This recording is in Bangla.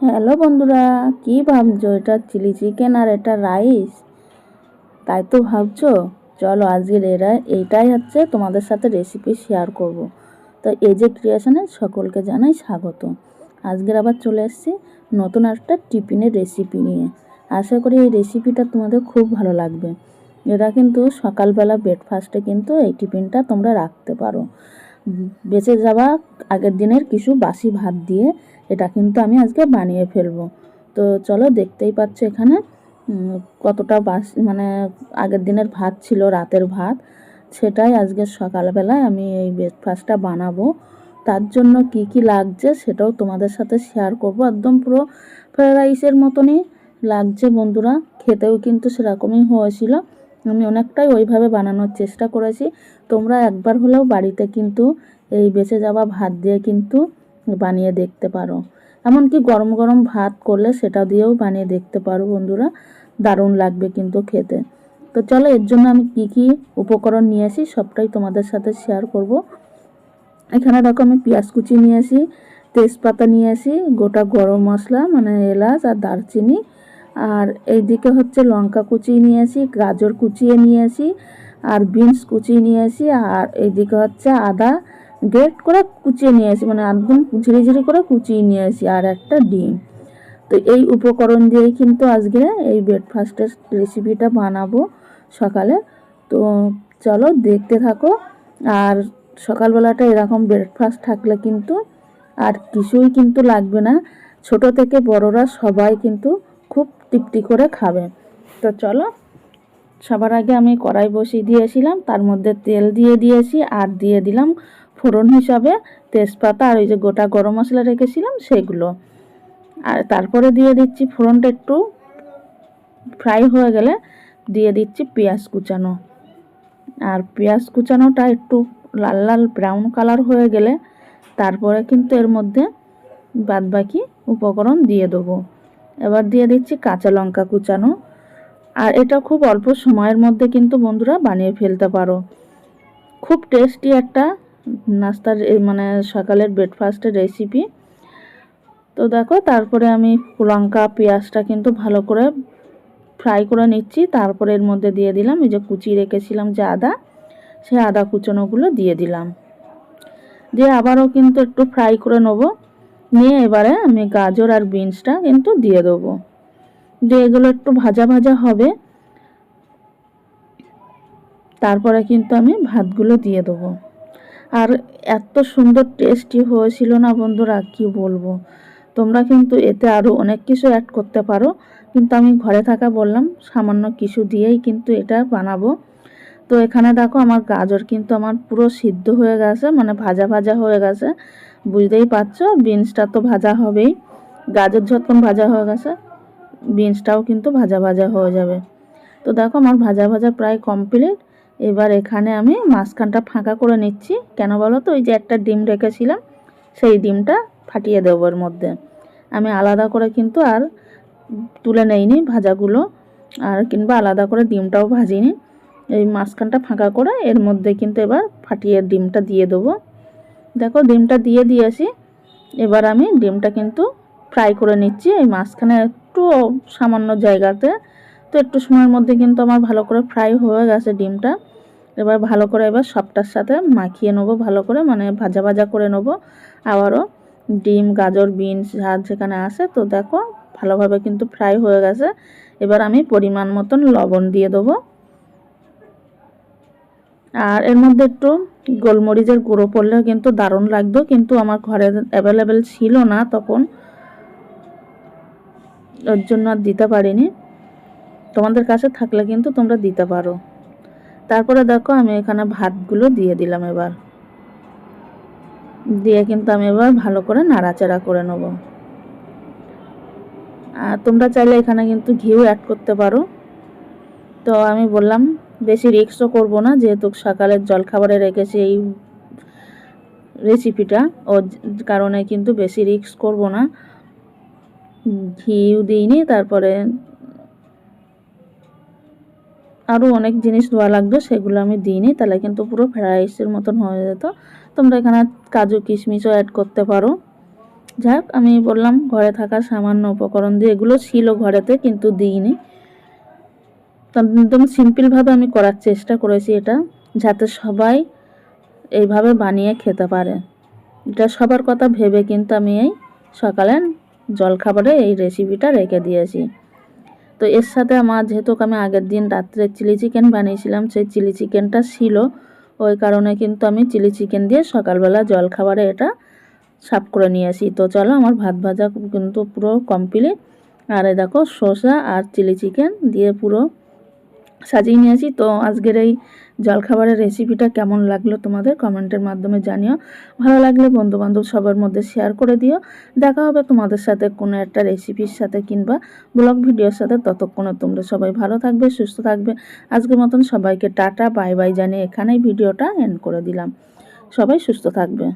হ্যালো বন্ধুরা, কি ভাবছ? এটা চিলি চিকেন আর এটা রাইস? তাই তো ভাবছ? চলো আজকের এরা, এইটাই হচ্ছে তোমাদের সাথে রেসিপি শেয়ার করব। তো এই যে ক্রিয়েশনে সকলকে জানাই স্বাগত। আজকের আবার চলে এসেছি নতুন একটা টিফিনের রেসিপি নিয়ে। আশা করি এই রেসিপিটা তোমাদের খুব ভালো লাগবে। এটা কিন্তু সকালবেলা ব্রেকফাস্টে কিন্তু এই টিফিনটা তোমরা রাখতে পারো। বেঁচে যাওয়া আগের দিনের কিছু বাসি ভাত দিয়ে এটা কিন্তু আমি আজকে বানিয়ে ফেলব। তো চলো দেখতেই পাচ্ছ এখানে কতটা বাস মানে আগের দিনের ভাত ছিল, রাতের ভাত। সেটাই আজকে সকালবেলায় আমি এই ব্রেকফাস্টটা বানাবো। তার জন্য কি কি লাগছে সেটাও তোমাদের সাথে শেয়ার করব। একদম পুরো ফ্রাইড রাইসের মতনই লাগছে বন্ধুরা। খেতেও কিন্তু সেরকমই হয়েছিল। আমি অনেকটাই ওইভাবে বানানোর চেষ্টা করেছি। তোমরা একবার হলেও বাড়িতে কিন্তু এই বেঁচে যাওয়া ভাত দিয়ে কিন্তু বানিয়ে দেখতে পারো। এমনকি গরম গরম ভাত করলে সেটা দিয়েও বানিয়ে দেখতে পারো বন্ধুরা। দারুণ লাগবে কিন্তু খেতে। তো চলো এর জন্য আমি কি কি উপকরণ নিয়েছি সবটাই তোমাদের সাথে শেয়ার করব। এখানে দেখো আমি পেঁয়াজ কুচি নিয়েছি তেজপাতা নিয়েছি গোটা গরম মশলা মানে এলাচ আর দারচিনি আর এইদিকে হচ্ছে লঙ্কা কুচিয়ে নিয়ে আসি, গাজর কুচিয়ে নিয়ে আসি, আর বিনস কুচিয়ে নিয়ে আসি, আর এইদিকে হচ্ছে আদা গ্রেট করে কুচিয়ে নিয়ে আসি মানে একদম ঝিরি করে কুচিয়ে নিয়ে আসি, আর একটা ডিম। তো এই উপকরণ দিয়েই কিন্তু আজকে এই ব্রেকফাস্টের রেসিপিটা বানাবো সকালে। তো চলো দেখতে থাকো, আর সকালবেলাটা এরকম ব্রেকফাস্ট থাকলে কিন্তু আর কিছুই কিন্তু লাগবে না। ছোট থেকে বড়রা সবাই কিন্তু তৃপ্তি করে খাবে। তো চলো, সবার আগে আমি কড়াই বসিয়ে দিয়েছিলাম, তার মধ্যে তেল দিয়ে দিয়েছি, আর দিয়ে দিলাম ফোড়ন হিসাবে তেজপাতা, আর ওই যে গোটা গরম মশলা রেখেছিলাম সেগুলো। আর তারপরে দিয়ে দিচ্ছি ফোড়নটা একটু ফ্রাই হয়ে গেলে দিয়ে দিচ্ছি পেঁয়াজ কুচানো। আর পেঁয়াজ কুচানোটা একটু লাল লাল ব্রাউন কালার হয়ে গেলে তারপরে কিন্তু এর মধ্যে বাদবাকি উপকরণ দিয়ে দেবো। এবার দিয়ে দিচ্ছি কাঁচা লঙ্কা কুচানো। আর এটা খুব অল্প সময়ের মধ্যে কিন্তু বন্ধুরা বানিয়ে ফেলতে পারো। খুব টেস্টি একটা নাস্তার মানে সকালের ব্রেকফাস্টের রেসিপি তো দেখো, তারপরে আমি লঙ্কা, পেঁয়াজটা কিন্তু ভালো করে ফ্রাই করে নিচ্ছি। তারপরে এর মধ্যে দিয়ে দিলাম, এই যে কুচি রেখেছিলাম যে আদা, সেই আদা কুচনোগুলো দিয়ে দিলাম। দিয়ে আবারও কিন্তু একটু ফ্রাই করে নেব। নিয়ে এবারে আমি গাজর আর বিনসটা কিন্তু দিয়ে দেবো। দিয়ে এগুলো একটু ভাজা ভাজা হবে। তারপরে কিন্তু আমি ভাতগুলো দিয়ে দেবো। আর এত সুন্দর টেস্টি হয়েছিল না বন্ধুরা, কি বলব? তোমরা কিন্তু এতে আরও অনেক কিছু অ্যাড করতে পারো। কিন্তু আমি ঘরে থাকা বললাম, সামান্য কিছু দিয়েই কিন্তু এটা বানাবো। তো এখানে দেখো আমার গাজর কিন্তু আমার পুরো সিদ্ধ হয়ে গেছে মানে ভাজা ভাজা হয়ে গেছে। বুঝতেই পারছ, বিনসটা তো ভাজা হবেই। গাজর যখন ভাজা হয়ে গেছে, বিনসটাও কিন্তু ভাজা ভাজা হয়ে যাবে। তো দেখো আমার ভাজা ভাজা প্রায় কমপ্লিট এবার এখানে আমি মাঝখানটা ফাঁকা করে নিচ্ছি। কেন বলো তো, ওই যে একটা ডিম রেখেছিলাম, সেই ডিমটা ফাটিয়ে দেবো এর মধ্যে। আমি আলাদা করে কিন্তু আর তুলে নেইনি ভাজাগুলো, আর কিংবা আলাদা করে ডিমটাও ভাজিনি। এই মাঝখানটা ফাঁকা করে এর মধ্যে কিন্তু এবার ফাটিয়ে ডিমটা দিয়ে দেবো। দেখো ডিমটা দিয়ে দিয়েছি। এবার আমি ডিমটা কিন্তু ফ্রাই করে নিচ্ছি এই মাঝখানে একটু সামান্য জায়গাতে। তো একটু সময়ের মধ্যে কিন্তু আমার ভালো করে ফ্রাই হয়ে গেছে ডিমটা। এবার ভালো করে এবার সবটার সাথে মাখিয়ে নেব, ভালো করে মানে ভাজা ভাজা করে নেব। আবারও ডিম, গাজর, বিনস ঝাল যেখানে আসে তো দেখো ভালোভাবে কিন্তু ফ্রাই হয়ে গেছে। এবার আমি পরিমাণ মতন লবণ দিয়ে দেবো। আর এর মধ্যে একটু গোলমরিচের গুঁড়ো পড়লেও কিন্তু দারুণ লাগতো, কিন্তু আমার ঘরে অ্যাভেলেবেল ছিল না তখন। ওর জন্য আর দিতে পারিনি। তোমাদের কাছে থাকলে কিন্তু তোমরা দিতে পারো। তারপরে দেখো আমি এখানে ভাতগুলো দিয়ে দিলাম এবার। দিয়ে কিন্তু আমি এবার ভালো করে নাড়াচাড়া করে নেব। আর তোমরা চাইলে এখানে কিন্তু ঘিও অ্যাড করতে পারো। তো আমি বললাম বেশি রিক্সও করব না, যেহেতু সকালের জলখাবারে রেখেছি এই রেসিপিটা ও কারণে কিন্তু বেশি রিক্স করব না। ঘিও দিইনি, তারপরে আরও অনেক জিনিস ধোয়া লাগতো সেগুলো আমি দিইনি, তাহলে কিন্তু পুরো ফ্রাইড রাইসের মতন হয়ে যেত। তোমরা এখানে কাজু কিশমিশও অ্যাড করতে পারো। যাক, আমি বললাম ঘরে থাকা সামান্য উপকরণ দিয়ে, এগুলো ছিল ঘরেতে, কিন্তু দিইনি। একদম সিম্পলভাবে আমি করার চেষ্টা করেছি এটা, যাতে সবাই এইভাবে বানিয়ে খেতে পারে। এটা সবার কথা ভেবে কিন্তু আমি এই সকালে জলখাবারে এই রেসিপিটা রেখে দিয়েছি। তো এর সাথে আমার, যেহেতু আমি আগের দিন রাত্রে চিলি চিকেন বানিয়েছিলাম, সেই চিলি চিকেনটা ছিল। ওই কারণে কিন্তু আমি চিলি চিকেন দিয়ে সকালবেলা জলখাবারে এটা সাফ করে নিয়ে আসি তো চলো আমার ভাত ভাজা কিন্তু পুরো কমপ্লিট আর এই দেখো, শসা আর চিলি চিকেন দিয়ে পুরো সাজিয়ে নিয়েছি তো আজকের এই জলখাবারের রেসিপিটা কেমন লাগল তোমাদের কমেন্টের মাধ্যমে জানিও। ভালো লাগলে বন্ধুবান্ধব সবার মধ্যে শেয়ার করে দিও। দেখা হবে তোমাদের সাথে কোনো একটা রেসিপির সাথে কিংবা ব্লগ ভিডিওর সাথে। ততক্ষণে তোমরা সবাই ভালো থাকবে, সুস্থ থাকবে। আজকের মতন সবাইকে টাটা বাই বাই জানিয়ে এখানেই ভিডিওটা এন্ড করে দিলাম। সবাই সুস্থ থাকবে।